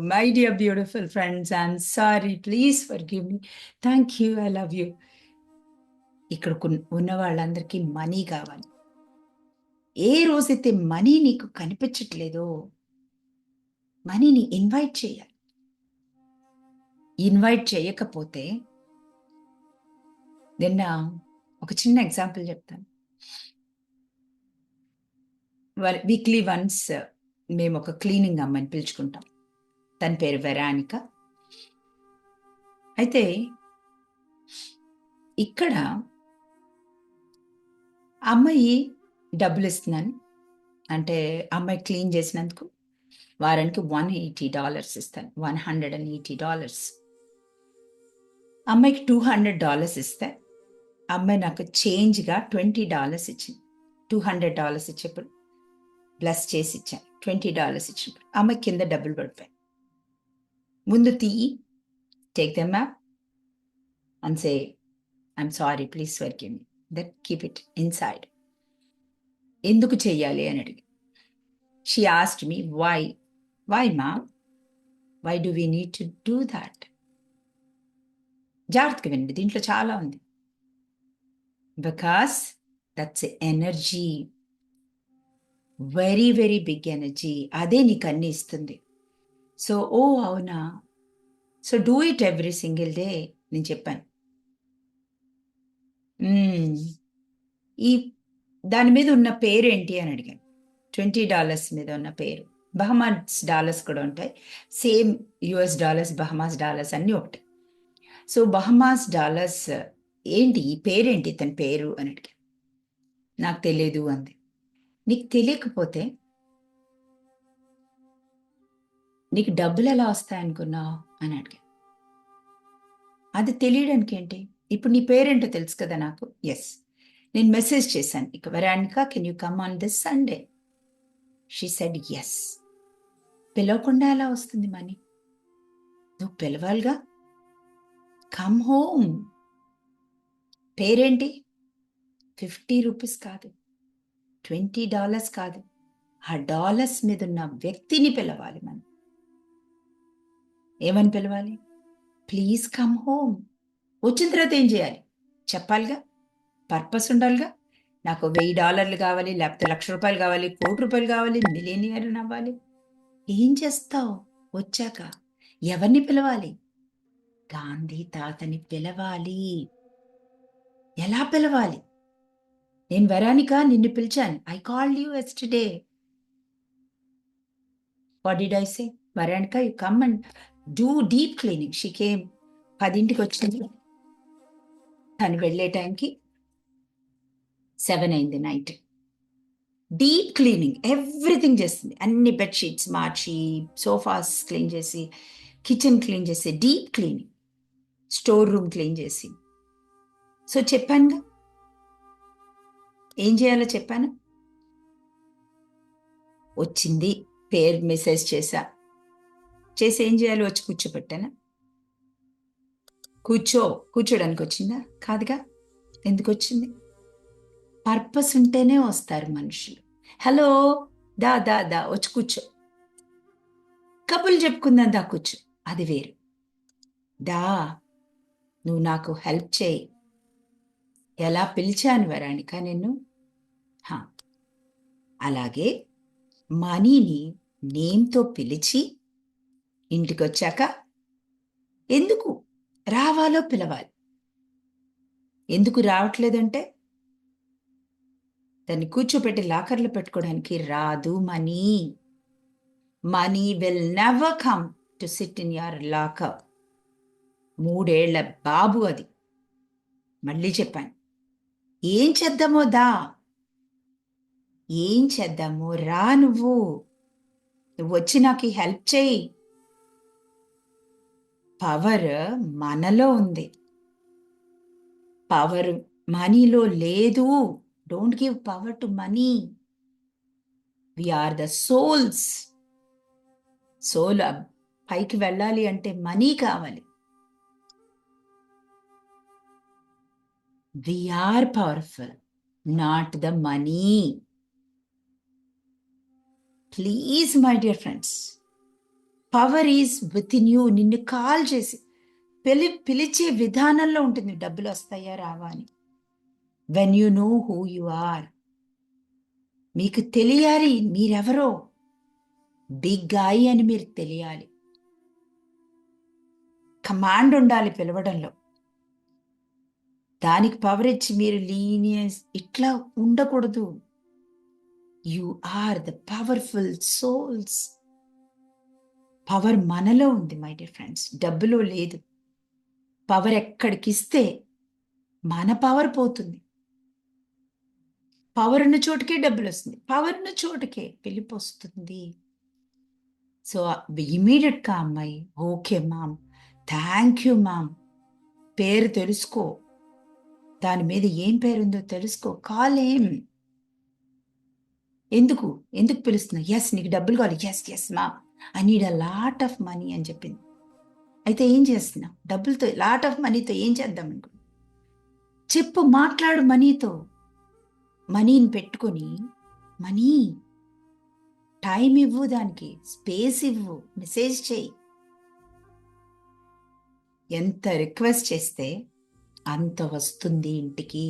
My dear beautiful friends, I'm sorry. Please forgive me. Thank you. I love you. ఇక్కడ ఉన్న వాళ్ళందరికీ money కావాలి ఏ రోజైతే మనీ నీకు కనిపించట్లేదో మనీని ఇన్వైట్ చేయాలి ఇన్వైట్ చేయకపోతే నిన్న ఒక చిన్న ఎగ్జాంపుల్ చెప్తాను వీక్లీ వన్స్ మేము ఒక క్లీనింగ్ అమ్మని పిలుచుకుంటాం తన పేరు వెరానిక. అయితే ఇక్కడ అమ్మాయి డబ్బులు ఇస్తున్నాను. అంటే అమ్మాయి క్లీన్ చేసినందుకు వారానికి వన్ ఎయిటీ డాలర్స్ ఇస్తాను. One hundred and eighty dollars. అమ్మాయికి టూ హండ్రెడ్ డాలర్స్ ఇస్తే అమ్మాయి నాకు చేంజ్గా ట్వంటీ డాలర్స్ ఇచ్చింది. టూ హండ్రెడ్ డాలర్స్ ఇచ్చేప్పుడు ప్లస్ చేసి ఇచ్చాను. ట్వంటీ డాలర్స్ ఇచ్చినప్పుడు అమ్మాయి కింద డబ్బులు పడిపోయాయి. ముందు తీయి take them map and say I'm sorry please forgive me that keep it inside ఎందుకు చెయ్యాలి? అని అడిగి. She asked me why why మా why do we need to do that జాగ్రత్తగా వినండి దీంట్లో చాలా ఉంది. Because that's energy very very big energy అదే నీకు అన్ని ఇస్తుంది. సో ఓ అవునా? So do it every single day నేను చెప్పాను. ఈ దాని మీద ఉన్న పేరు ఏంటి అని అడిగాను. ట్వంటీ డాలర్స్ మీద ఉన్న పేరు. బహమాస్ డాలర్స్ కూడా ఉంటాయి. Same US dollars Bahamas dollars అన్నీ ఒకటి. సో బహమాస్ డాలర్స్ ఏంటి? ఈ పేరేంటి? తన పేరు అని అడిగాను. నాకు తెలియదు అంది. నీకు తెలియకపోతే నీకు డబ్బులు ఎలా వస్తాయనుకున్నావు? అని అడిగాను అది తెలియడానికి ఏంటి? ఇప్పుడు నీ పేరేంటో తెలుసు కదా నాకు? ఎస్ నేను మెసేజ్ చేశాను. ఇక Veronica can you come on this Sunday she said yes పిలవకుండా ఎలా వస్తుంది మనీ? నువ్వు పిలవాలిగా? కమ్ హోమ్ పేరేంటి? ఫిఫ్టీ రూపీస్ కాదు. ట్వంటీ డాలర్స్ కాదు. ఆ డాలర్స్ మీద ఉన్న వ్యక్తిని పిలవాలి మనం. ఏమని పిలవాలి? ప్లీజ్ కమ్ హోమ్ వచ్చిన తర్వాత ఏం చేయాలి? చెప్పాలిగా? పర్పస్ ఉండాలిగా? నాకు వెయ్యి డాలర్లు కావాలి లేకపోతే లక్ష రూపాయలు కావాలి కోటి రూపాయలు కావాలి మిలియనియర్ అవ్వాలి. ఏం చేస్తావు? వచ్చాక ఎవరిని పిలవాలి? గాంధీ తాతని పిలవాలి. ఎలా పిలవాలి? నేను వెరానిక నిన్ను పిలిచాను. I call you yesterday what did I say Veronica you come and do deep cleaning she came పదింటికి వచ్చింది. తను వెళ్ళే టైంకి సెవెన్ అయింది నైట్. డీప్ క్లీనింగ్ ఎవ్రీథింగ్ చేస్తుంది. అన్ని బెడ్షీట్స్ మార్చి సోఫాస్ క్లీన్ చేసి కిచెన్ క్లీన్ చేసి deep cleaning store room clean చేసి. సో చెప్పానుగా? ఏం చేయాలో చెప్పాను? వచ్చింది పేరు మెసేజ్ చేశా. చేసి ఏం చేయాలో? వచ్చి కూర్చోబెట్టాను? కూర్చో కూర్చోడానికి వచ్చిందా? కాదుగా? ఎందుకు వచ్చింది? పర్పస్ ఉంటేనే వస్తారు మనుషులు. హలో దా దా దా వచ్చి కూర్చో. కబుర్లు చెప్పుకుందాం దా కూర్చో. అది వేరు. దా నువ్వు నాకు హెల్ప్ చేయి. ఎలా పిలిచాను వరానిక నిన్ను? హా. అలాగే మనీని నేమ్తో పిలిచి ఇంటికి వచ్చాక ఎందుకు రావాలో పిలవాలి. ఎందుకు రావట్లేదంటే దాన్ని కూర్చోపెట్టి లాకర్లు పెట్టుకోవడానికి రాదు money. Money will never come to sit in your locker. మూడేళ్ళ బాబు అది. మళ్ళీ చెప్పాను. ఏం చేద్దామో దా. ఏం చేద్దామో రా నువ్వు. నువ్వు వచ్చి నాకు హెల్ప్ చేయి. పవర్ మనలో ఉంది. పవర్ మనీలో లేదు. Don't give power to money we are the souls soul పైకి వెళ్ళాలి అంటే మనీ కావాలి. We are powerful not the money please my dear friends power is within you నిన్ను కాల్ చేసి పిలి పిలిచే విధానంలో ఉంటుంది. డబ్బులు వస్తాయా రావా అని. When you know who you are మీకు తెలియాలి మీరెవరో. బిగ్ గాయి అని మీరు తెలియాలి. కమాండ్ ఉండాలి పిలవడంలో. దానికి పవర్ ఇచ్చి మీరు లీనియస్ ఇట్లా ఉండకూడదు. You are the powerful souls power మనలో ఉంది మై డియర్ ఫ్రెండ్స్. డబ్బులో లేదు. పవర్ ఎక్కడికి ఇస్తే మన పవర్ పోతుంది. పవర్ ఉన్న చోటుకే డబ్బులు వస్తుంది పవర్ ఉన్న చోటుకే పిలుపు వస్తుంది సో ఇమీడియట్గా అమ్మాయి okay ma'am. Thank you ma'am. పేరు తెలుసుకో. దాని మీద ఏం పేరు ఉందో తెలుసుకో. కాలేం. ఎందుకు? ఎందుకు పిలుస్తున్నా ఎస్ నీకు డబ్బులు కావాలి. Yes yes ma'am. I need a lot of money అని చెప్పింది. అయితే ఏం చేస్తున్నావు డబ్బులతో లాట్ ఆఫ్ మనీతో ఏం చేద్దాం అనుకో చెప్పు మాట్లాడు మనీతో మనీని పెట్టుకొని మనీ టైం ఇవ్వు దానికి స్పేస్ ఇవ్వు మెసేజ్ చేయి. ఎంత రిక్వెస్ట్ చేస్తే అంత వస్తుంది ఇంటికి.